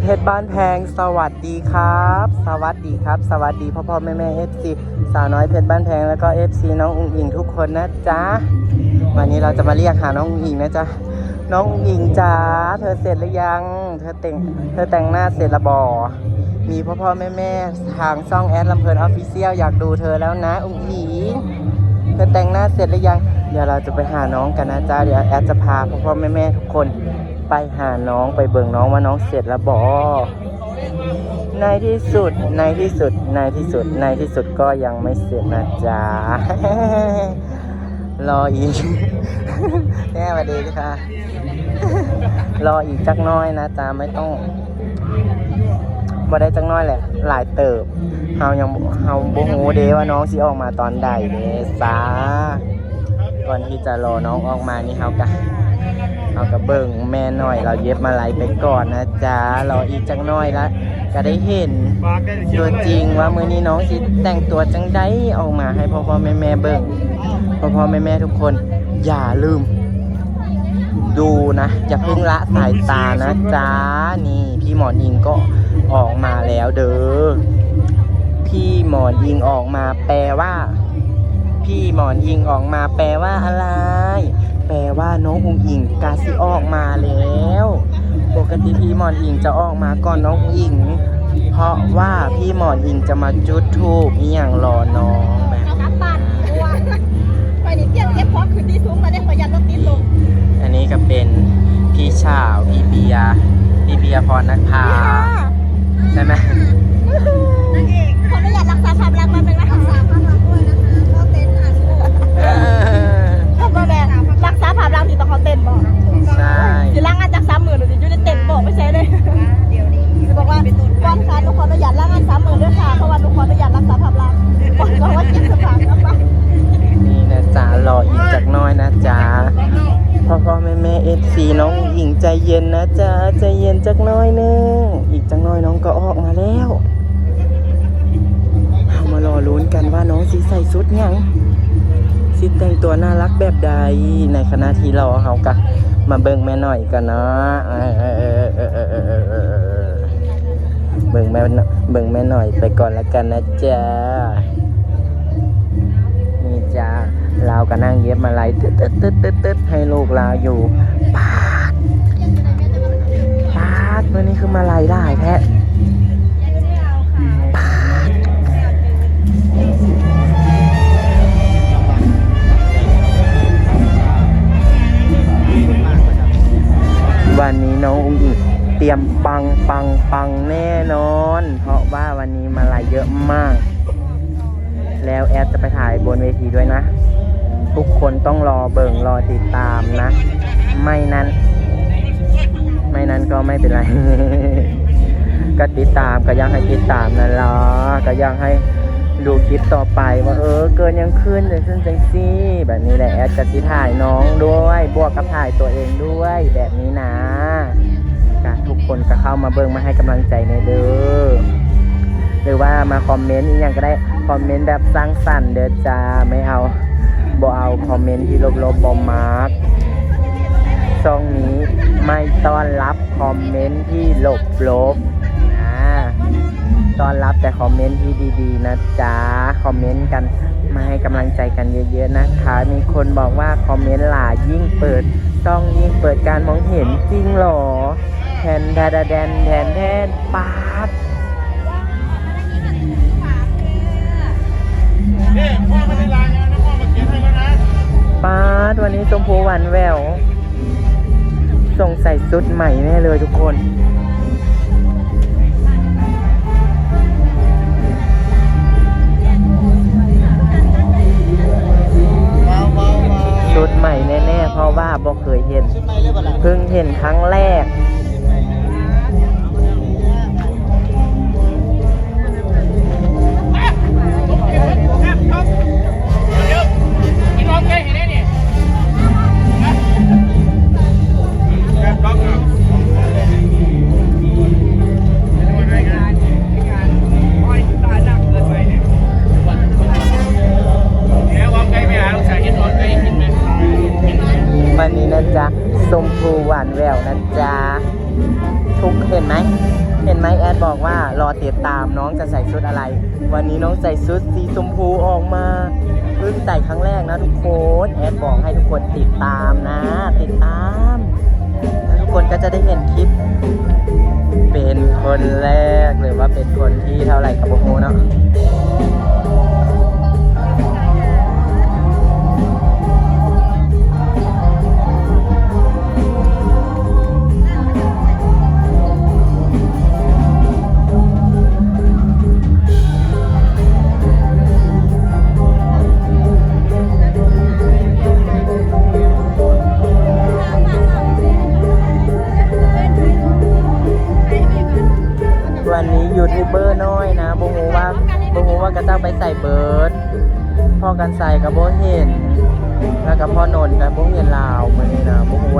เพชรบ้านแพงสวัสดีครับ สวัสดีครับ สวัสดีพ่อพ่อแม่แม่เอฟซีสาวน้อยเพชรบ้านแพงแล้วก็เอฟซีน้องอุ้งอิงทุกคนนะจ๊ะวันนี้เราจะมาเรียกหาน้องอุ้งอิงนะจ๊ะน้องอุ้งอิงจ๋าเธอเสร็จหรือยัง เธอแต่งเธอแต่งหน้าเสร็จละบอมีพ่อพ่อแม่แม่ทางช่องแอดลำเพลินออฟฟิเชียลอยากดูเธอแล้วนะอุ้งอิงเธอแต่งหน้าเสร็จหรือยัง เดี๋ยวเราจะไปหาน้องกันนะจ๊ะเดี๋ยวแอดจะพาพ่อพ่อแม่แม่ทุกคน ไปหาน้องไปเบิ่งน้องว่าน้องเสร็จแล้วบอในที่สุดในที่สุดในที่สุดในที่สุดก็ยังไม่เสร็จนะจ๊ะรออีกแม่สวัสดีค่ะ รออีกจักน้อยนะจ๊ะไม่ต้องบ่ได้จักน้อยแหละ หลายเติบเฮายังเฮาบ่ฮู้เด้ว่าน้องสิออกมาตอนใดเด้ซาก่อนที่จะรอน้องออกมานี่เฮาก็ เฮาก็เบิ่งแม่หน้อย เราเย็บมาไหลไปก่อนนะจ๊ะรออีกจักหน้อยละก็ได้เห็นตัวจริงว่ามือนี้น้องสิแต่งตัวจังไดออกมาให้พ่อพ่อแม่แม่เบิ่งพ่อพ่อแม่แม่ทุกคน อย่าลืม ดูนะ อย่าเพิ่งละสายตานะจ๊ะนี่ พี่หมอนิงก็ออกมาแล้วเด้อพี่หมอนอิงออกมาแปลว่า พี่หมอนอิงออกมาแปลว่าอะไร แปลว่าน้องอุงอิงกาซิออกมาแล้ว ปกติพี่หมอนอิงจะออกมาก่อนน้องอุงอิง เพราะว่าพี่หมอนอิงจะมาจุดทูบนี่อย่างรอน้องแบบอันตัวไปนี่เตี้ยเก็บพอขึ้นที่สูงมาได้ประหยัดรถติดลงอันนี้ก็เป็นพี่ชาวพี่เบียพี่เบียพรนักพาใช่ไหม ใจเย็นจักน้อยนึงอีกจักน้อยน้องก็ออกมาแล้วเรามารอลุ้นกันว่าน้องสีใส่ชุดยังสีแต่งตัวน่ารักแบบใดในขณะที่รอเขากะมาเบิ้งแม่หน่อยกันเนาะเบิ้งแม่เบิ้งแม่หน่อยไปก่อนละกันนะจ๊ะนี่จ้าเราก็นั่งเย็บมาลายตึ๊ดตึ๊ดตึ๊ดตึ๊ดให้ลูกเราอยู่าดวันนี้คือมาไล่ได้แท้ปาดวันนี้น้องอุ้งอิงเตรียมปังปังปังแน่นอน เพราะว่าวันนี้มาไล่เยอะมาก แล้วแอดจะไปถ่ายบนเวทีด้วยนะ ทุกคนต้องรอเบิ่งรอติดตามนะ ไม่นั้น ไม่นั้นก็ไม่เป็นไร ก็ติดตามก็ยังให้ติดตามนั่นล่ะก็ยังให้ดูคลิปต่อไปว่าเออเกินยังขึ้นจังขึ้นจังซี่แบบนี้แหละแอดจะติถ่ายน้องด้วยบวกกับถ่ายตัวเองด้วยแบบนี้นะก็ทุกคนก็เข้ามาเบิ่งมาให้กำลังใจในเด้อหรือว่ามาคอมเมนต์อีกอย่างก็ได้คอมเมนต์แบบสร้างสรรค์เด้อจ้าไม่เอาบ่เอาคอมเมนต์ที่ลบๆบอมมาร์ก ช่องนี้ไม่ต้อนรับคอมเมนต์ที่หลบลบนะต้อนรับแต่คอมเมนต์ที่ดีๆ นะจ๊ะ คอมเมนต์กันมาให้กำลังใจกันเยอะๆนะคะ มีคนบอกว่าคอมเมนต์หลายยิ่งเปิดช่องยิ่งเปิดการมองเห็นจริงหรอแทนแดดแดนแทนแทนปาดป้าดวันนี้ชมพูหวานแวว ส่งใส่ชุดใหม่แน่เลยทุกคนว้าวว้าวว้าวชุดใหม่แน่ๆเพราะว่าบ่เคยเห็นชุดใหม่เลยป่ะล่ะเพิ่งเห็นครั้งแรกกิ ไก่กินไหมวันนี้นะจ๊ะชมพูหวานแววนะจ๊ะห็นไหมเห็นไหมแอดบอกว่ารอติดตามน้องจะใส่ชุดอะไร วันนี้น้องใส่ชุดสีชมพูออกมาเพิ่งใส่ครั้งแรกนะทุกคนแอดบอกให้ทุกคนติดตามนะ ติดตามแล้วทุกคนก็จะได้เห็นคลิป เป็นคนแรกหรือว่าเป็นคนที่เท่าไหร่กับโมโหเนาะ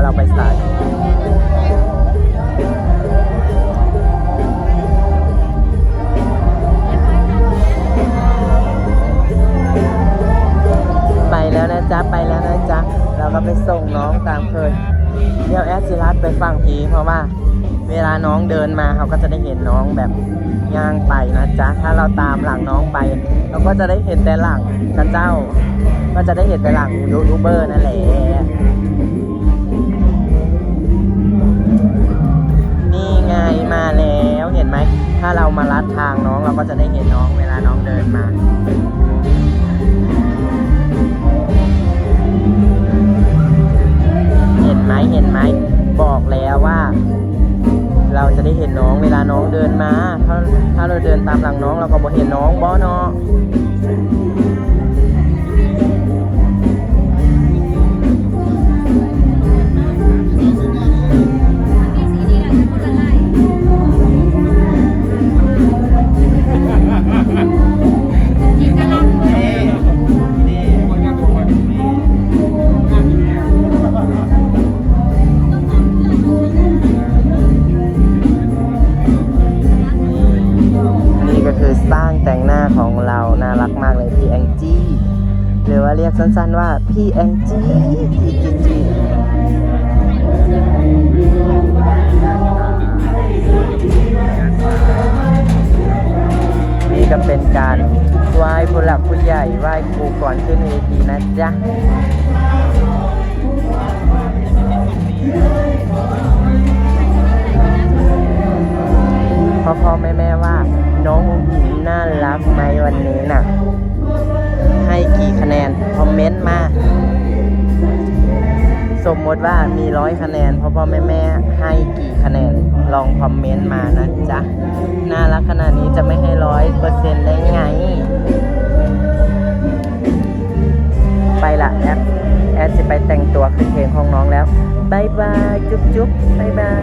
เราไปใส่ไปแล้วนะจ๊ะ ไปแล้วนะจ๊ะ เราก็ไปส่งน้องตามเคยเดี๋ยวแอดซิรัสไปฟังพีเพราะว่าเวลาน้องเดินมาเขาก็จะได้เห็นน้องแบบย่างไปนะจ๊ะ ถ้าเราตามหลังน้องไป เราก็จะได้เห็นแต่หลังกันเจ้า ก็จะได้เห็นแต่หลังยูทูบเบอร์นั่นแหละ เรามาลัดทางน้องเราก็จะได้เห็นน้องเวลาน้องเดินมาเห็นไหมเห็นไหมบอกแล้วว่า เราจะได้เห็นน้องเวลาน้องเดินมา ถ้าถ้าเราเดินตามหลังน้องเราก็บ่เห็นน้องบ่เนาะ แต่งหน้าของเราน่ารักมากเลยพี่แองจี้หรือว่าเรียกสั้นๆว่าพี่แองจี้จีจีจีนี่ก็เป็นการไหว้ผู้หลักผู้ใหญ่ไหว้ครูก่อนขึ้นเวทีนะจ๊ะ ญิงน่ารักไหมวันนี้น่ะ ให้กี่คะแนน คอมเมนต์มา สมมติว่ามีร้อยคะแนนพ่อพ่อแม่แม่ให้กี่คะแนน ลองคอมเมนต์มานะจ๊ะ น่ารักขนาดนี้จะไม่ให้ร้อยเปอร์เซ็นต์ได้ไง ไปละแอดแอดจะไปแต่งตัวขึ้นเพลงของน้องแล้วบายบาย จุ๊บจุ๊บบายบาย